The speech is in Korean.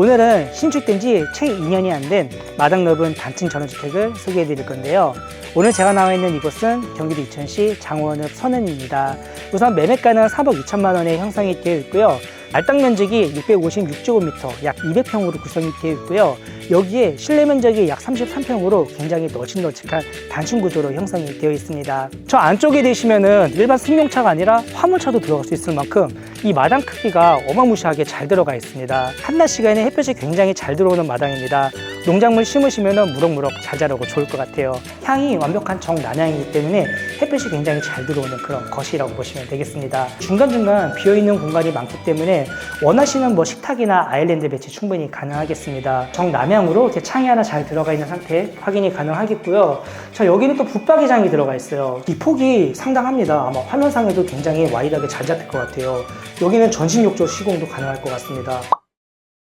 오늘은 신축된 지 채 2년이 안 된 마당 넓은 단층 전원주택을 소개해 드릴 건데요. 오늘 제가 나와 있는 이곳은 경기도 이천시 장원읍 선은입니다. 우선 매매가는 3억 2천만 원에 형성이 되어 있고요. 말당 면적이 656제곱미터, 약 200평으로 구성이 되어 있고요. 여기에 실내 면적이 약 33평으로 굉장히 널찍널찍한 단층 구조로 형성이 되어 있습니다. 저 안쪽에 되시면은 일반 승용차가 아니라 화물차도 들어갈 수 있을 만큼 이 마당 크기가 어마무시하게 잘 들어가 있습니다. 한낮 시간에 햇볕이 굉장히 잘 들어오는 마당입니다. 농작물 심으시면 무럭무럭 잘 자라고 좋을 것 같아요. 향이 완벽한 정남향이기 때문에 햇볕이 굉장히 잘 들어오는 그런 것이라고 보시면 되겠습니다. 중간중간 비어있는 공간이 많기 때문에 원하시는 뭐 식탁이나 아일랜드 배치 충분히 가능하겠습니다. 정남 향으로 이렇게 창이 하나 잘 들어가 있는 상태 확인이 가능하겠고요. 자, 여기는 또 붙박이장이 들어가 있어요. 이 폭이 상당합니다. 아마 화면상에도 굉장히 와이드하게 잘 잡힐 것 같아요. 여기는 전신 욕조 시공도 가능할 것 같습니다.